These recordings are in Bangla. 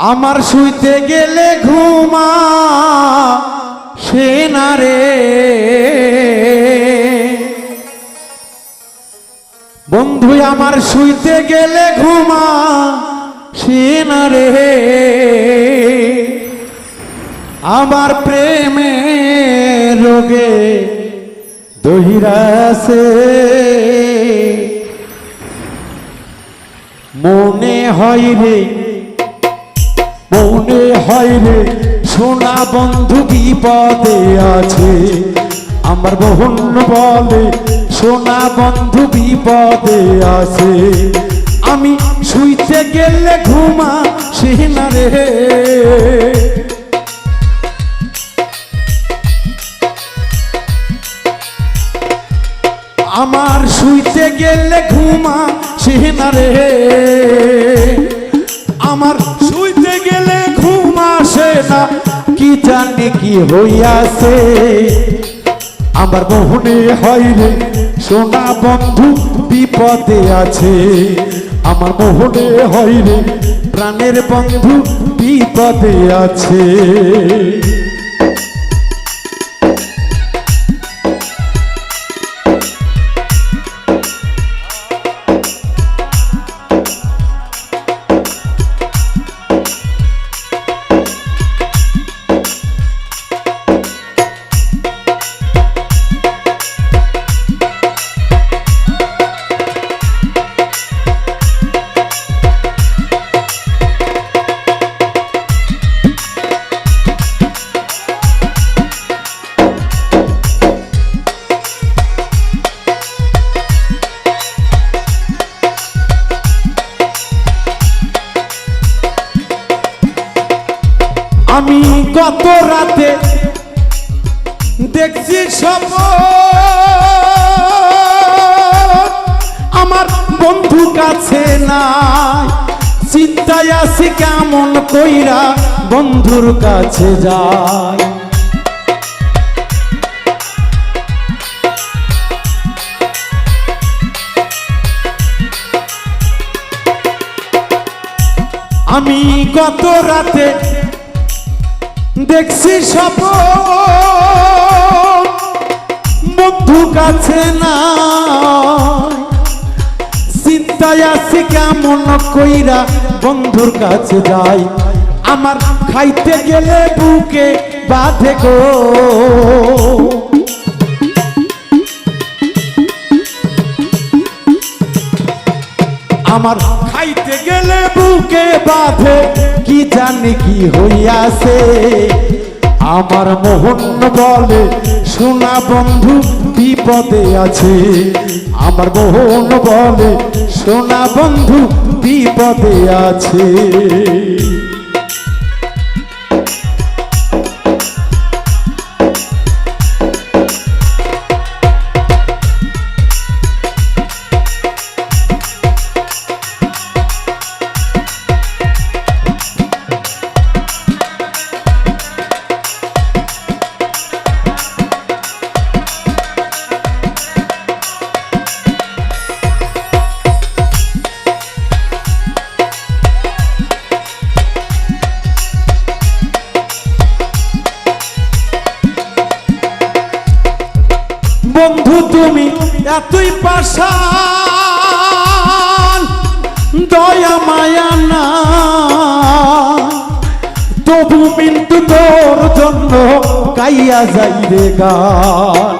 আমার শুইতে গেলে ঘুমা সে না রে। বন্ধু, আমার শুইতে গেলে ঘুমা সে না রে। আমার প্রেমে রোগে দহিরাছে মনে হয় রে মনে হয় রে, সোনা বন্ধু বিপদে আছে। আমার বোন বলে, সোনা বন্ধু বিপদে আছে। আমি শুইতে গেলে ঘুমা সে না রে। আমার শুইতে গেলে ঘুমা সে না রে। আমার শুইতে গেলে ঘুম আসে না। কি জানি কি হইয়াছে? আমার মোহনে হয় রে সোনা বন্ধু, বিপদে আছে। আমার মোহনে রে প্রাণের বন্ধু, বিপদে আছে। আমি কত রাতে দেখছি সব আমার বন্ধু কাছে নাই। চিন্তায় আছি কেমন কইরা বন্ধুর কাছে যায় আমি কত রাতে দেখছি সব বন্ধু কাছে না চিন্তায় আছে কেমন কইরা বন্ধুর কাছে যাই। আমার খাইতে গেলে বুকে বাঁধে গো। আমার খাইতে গেলে বুকে বাঁধে, কি জানি কি হইয়াছে? আমার মোহন বলে সোনা বন্ধু, বিপদে আছে। আমার মোহন বলে সোনা বন্ধু, বিপদে আছে। বন্ধু তুমি, এতই পাশান দয়া, মায়া না। তবু মিন্টু তোর জন্য গাইয়া যাই রে গান।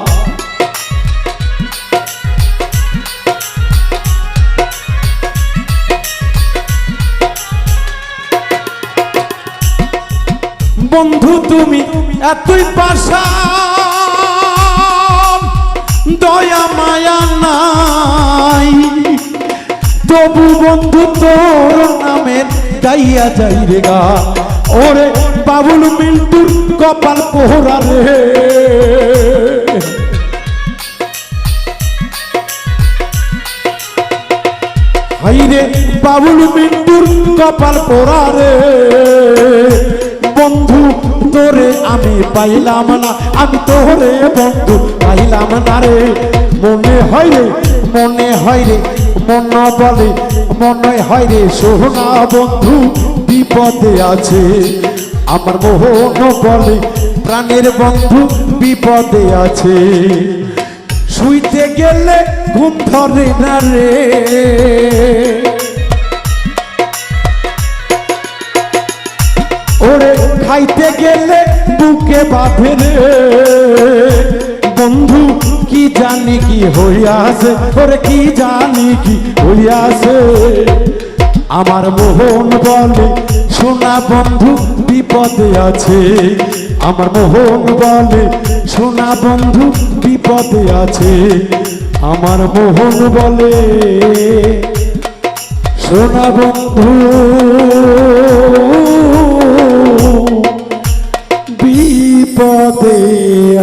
বন্ধু তুমি, এতই পাশান দয়া মায়া নাই। তবু বন্ধু তোর নামের গাইয়া যাই রে গা। ওরে বাবুল মিন্টুর কপাল পোহরা রে। হাইরে বাবুল মিন্টুর কপাল পোড়া রে। বন্ধু তোরে আমি পাইলাম না, আমি তোরে বন্ধু পাইলাম না রে। মনে হয় রে, মনে হয় রে, মন বলে, মনে হয় রে সোহনা বন্ধু, বিপদে আছে। আমার মোহন বলে, প্রাণের বন্ধু, বিপদে আছে। শুইতে গেলে ঘুম ধরে না রে। খাইতে গেলে বুকে বাঁধে রে। বন্ধু, কি জানি কি হইয়াছে? ওরে কি জানি কি হইয়াছে? আমার মোহন বলে, সোনা বন্ধু, বিপদে আছে। আমার মোহন বলে, সোনা বন্ধু, বিপদে আছে। আমার মোহন বলে, সোনা বন্ধু।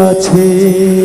বিপদে আছে।